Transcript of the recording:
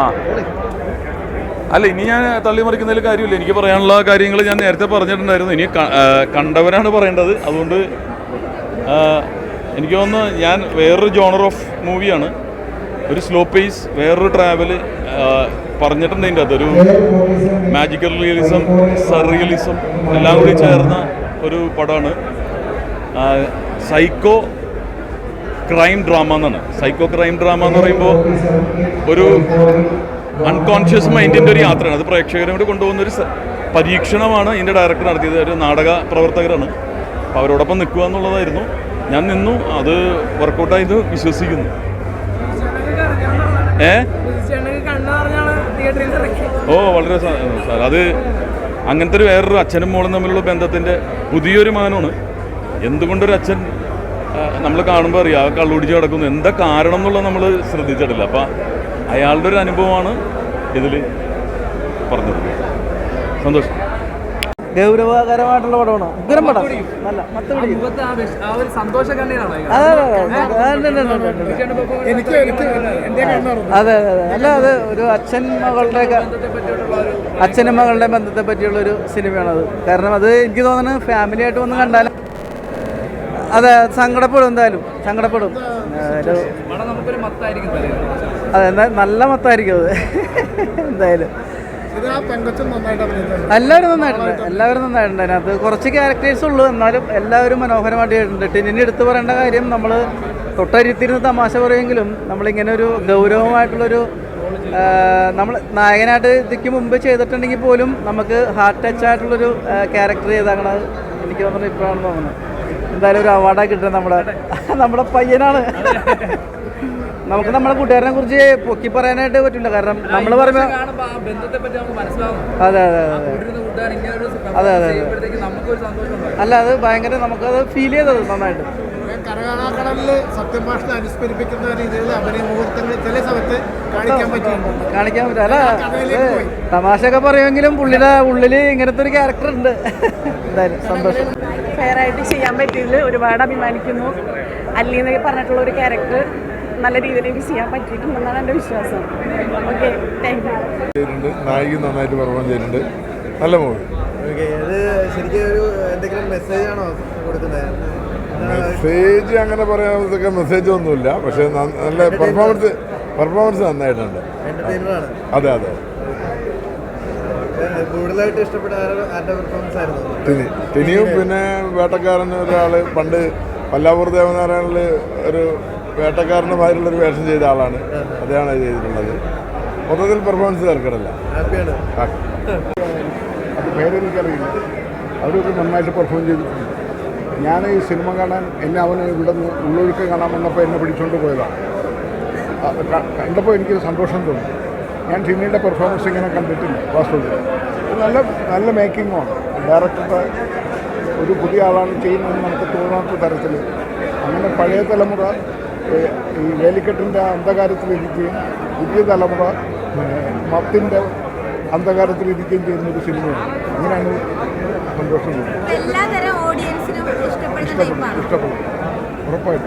ആ. അല്ല ഇനി ഞാൻ തള്ളിമറിക്കുന്നതിൽ കാര്യമില്ല. എനിക്ക് പറയാനുള്ള കാര്യങ്ങൾ ഞാൻ നേരത്തെ പറഞ്ഞിട്ടുണ്ടായിരുന്നു. ഇനി കണ്ടവരാണ് പറയേണ്ടത്. അതുകൊണ്ട് എനിക്ക് തോന്നുന്നു ഞാൻ വേറൊരു ജോണർ ഓഫ് മൂവിയാണ് ഒരു സ്ലോ പേസ് വേറൊരു ട്രാവൽ പറഞ്ഞിട്ടുണ്ട് അതിന്റെ അകത്ത്. ഒരു മാജിക്കൽ റിയലിസം സർറിയലിസം എല്ലാം കൂടി ചേർന്ന ഒരു പടമാണ്. സൈക്കോ ക്രൈം ഡ്രാമ എന്നാണ്. സൈക്കോ ക്രൈം ഡ്രാമ എന്ന് പറയുമ്പോൾ ഒരു അൺകോൺഷ്യസ് മൈൻഡിന്റെ ഒരു യാത്രയാണ്. അത് പ്രേക്ഷകരോട് കൊണ്ടുപോകുന്ന ഒരു പരീക്ഷണമാണ് ഇതിന്റെ ഡയറക്ടർ നടത്തിയത്. ഒരു നാടക പ്രവർത്തകരാണ്. അപ്പോൾ അവരോടൊപ്പം നിൽക്കുക എന്നുള്ളതായിരുന്നു. ഞാൻ നിന്നു. അത് വർക്കൗട്ടായത് വിശ്വസിക്കുന്നു. ഏ? ഓ വളരെ സാർ അത് അങ്ങനത്തെ ഒരു വേറൊരു അച്ഛനും മോളും തമ്മിലുള്ള ബന്ധത്തിന്റെ പുതിയൊരു മാനമാണ്. എന്തുകൊണ്ടൊരു അച്ഛൻ നമ്മൾ കാണുമ്പോൾ അറിയാം ആ കള്ളുടിച്ച് കിടക്കുന്നു. എന്താ കാരണം എന്നുള്ളത് നമ്മൾ ശ്രദ്ധിച്ചിട്ടില്ല. അപ്പം അയാളുടെ ഒരു അനുഭവമാണ് ഇതിൽ പറഞ്ഞത്. സന്തോഷം. ഗൗരവകരമായിട്ടുള്ള പടമാണ്? ഉഗ്രം പടം. നല്ല അതെ അതെ അതെ. അല്ല അത് ഒരു അച്ഛൻ മകളുടെ അച്ഛനും മകളുടെ ബന്ധത്തെ പറ്റിയുള്ള ഒരു സിനിമയാണത്. കാരണം അത് എനിക്ക് തോന്നുന്നു ഫാമിലി ആയിട്ട് വന്ന് കണ്ടാലും അതെ സങ്കടപ്പെടും എന്തായാലും. സങ്കടപ്പെടും. അതെ നല്ല മത്തായിരിക്കും അത്. എന്തായാലും. എല്ലാവരും നന്നായിട്ടുണ്ട്. എല്ലാവരും നന്നായിട്ടുണ്ട്. അതിനകത്ത് കുറച്ച് ക്യാരക്ടേഴ്സ് ഉള്ളൂ. എന്നാലും എല്ലാവരും മനോഹരമായിട്ട് ചെയ്തിട്ടുണ്ട് ഇനി എടുത്തു പറയേണ്ട കാര്യം നമ്മൾ തൊട്ടരിത്തിരുന്ന് തമാശ പറയുമെങ്കിലും നമ്മളിങ്ങനെ ഒരു ഗൗരവമായിട്ടുള്ളൊരു നമ്മൾ നായകനായിട്ട് ഇതിക്ക് മുമ്പ് ചെയ്തിട്ടുണ്ടെങ്കിൽ പോലും നമുക്ക് ഹാർട്ട് ടച്ച് ആയിട്ടുള്ളൊരു ക്യാരക്ടർ ചെയ്താണ് എനിക്ക് തോന്നുന്നത് ഇപ്പോഴാണ് തോന്നുന്നത് എന്തായാലും ഒരു അവാർഡാണ് കിട്ടണം നമ്മുടെ നമ്മുടെ പയ്യനാണ്. നമുക്ക് നമ്മുടെ കൂട്ടുകാരനെ കുറിച്ച് പൊക്കി പറയാനായിട്ട് പറ്റില്ല. കാരണം നമ്മൾ പറയുമ്പോൾ അതെ അതെ അതെ അതെ. അതെ, അതെ. അല്ല അത് ഭയങ്കര നമുക്കത് ഫീൽ ചെയ്തത് നന്നായിട്ട്. കരകാണാക്കടലിൽ സത്യം ഭാഷ അനുസ്മരിപ്പിക്കുന്ന രീതിയിൽ അഭിനയ മുഹൂർത്തങ്ങൾ ചില സമയത്ത് കാണിക്കാൻ പറ്റിയിട്ടുണ്ട്. കാണിക്കാൻ പറ്റും. അല്ല തമാശയൊക്കെ പറയുമെങ്കിലും പുള്ളിയുടെ ഉള്ളിൽ ഇങ്ങനത്തെ ഒരു ക്യാരക്ടർ ഉണ്ട്. എന്തായാലും സന്തോഷം. ഫെയർ ആയിട്ട് ചെയ്യാൻ പറ്റിയതിൽ ഒരുപാട് അഭിമാനിക്കുന്നു. അല്ലി എന്നൊക്കെ പറഞ്ഞിട്ടുള്ള ഒരു ക്യാരക്ടർ നല്ല രീതിയിൽ എനിക്ക് ചെയ്യാൻ പറ്റിയിട്ടുണ്ടെന്നാണ് എന്റെ വിശ്വാസം. ഓക്കെ താങ്ക് യു നായിക നന്നായിട്ട് പെർഫോം ചെയ്തിട്ടുണ്ട്. നല്ല മൂവി ഇത് ശരിക്കും ഒരു എന്തെങ്കിലും മെസ്സേജ് ആണോ കൊടുക്കുന്നത്? മെസ്സേജ് അങ്ങനെ പറയാനൊക്കെ മെസ്സേജ് ഒന്നുമില്ല. പക്ഷെ നല്ല പെർഫോമൻസ് പെർഫോമൻസ് നന്നായിട്ടുണ്ട്. അതെ അതെ. കൂടുതലായിട്ട് ഇഷ്ടപ്പെട്ട പെർഫോമൻസ് ആയിരുന്നു? ടിനി പിന്നെ വേട്ടക്കാരൻ ഒരാൾ പണ്ട് പല്ലാപൂർ ദേവനാരായണിൽ ഒരു വേട്ടക്കാരന്റെ മാതിരിയുള്ളൊരു വേഷം ചെയ്ത ആളാണ്. അതാണ് ചെയ്തിട്ടുള്ളത്. മൊത്തത്തിൽ പെർഫോമൻസ് തിരക്കിടല്ല. ഹാപ്പിയാണ്. അത് പേരെനിക്കറിയില്ല അവരൊക്കെ നന്നായിട്ട് പെർഫോം ചെയ്തിട്ടുണ്ട്. ഞാൻ ഈ സിനിമ കാണാൻ എന്നെ അവന് ഇവിടെ നിന്ന് ഉള്ളൊഴുക്ക് കാണാൻ വന്നപ്പോൾ എന്നെ പിടിച്ചുകൊണ്ട് പോയതാണ് കണ്ടപ്പോൾ എനിക്ക് സന്തോഷം തോന്നി. ഞാൻ സിനിമയുടെ പെർഫോമൻസ് ഇങ്ങനെ കണ്ടിട്ടില്ല വാസ്തുവിൽ നല്ല നല്ല മേക്കിങ്ങുമാണ് ഡയറക്ടറുടെ ഒരു പുതിയ ആളാണ് ചെയ്യുന്നതെന്ന് നമുക്ക് തോന്നാത്ത തരത്തിൽ. അങ്ങനെ പഴയ തലമുറ ഈ വേലിക്കെട്ടിന്റെ അന്ധകാരത്തിലിരിക്കുകയും പുതിയ തലമുറ പിന്നെ മത്തിന്റെ അന്ധകാരത്തിലിരിക്കുകയും ചെയ്യുന്ന ഒരു സിനിമയാണ് അങ്ങനെയാണ് സന്തോഷം. ഇഷ്ടപ്പെടും. ഇഷ്ടപ്പെടും. ഉറപ്പായിട്ടും.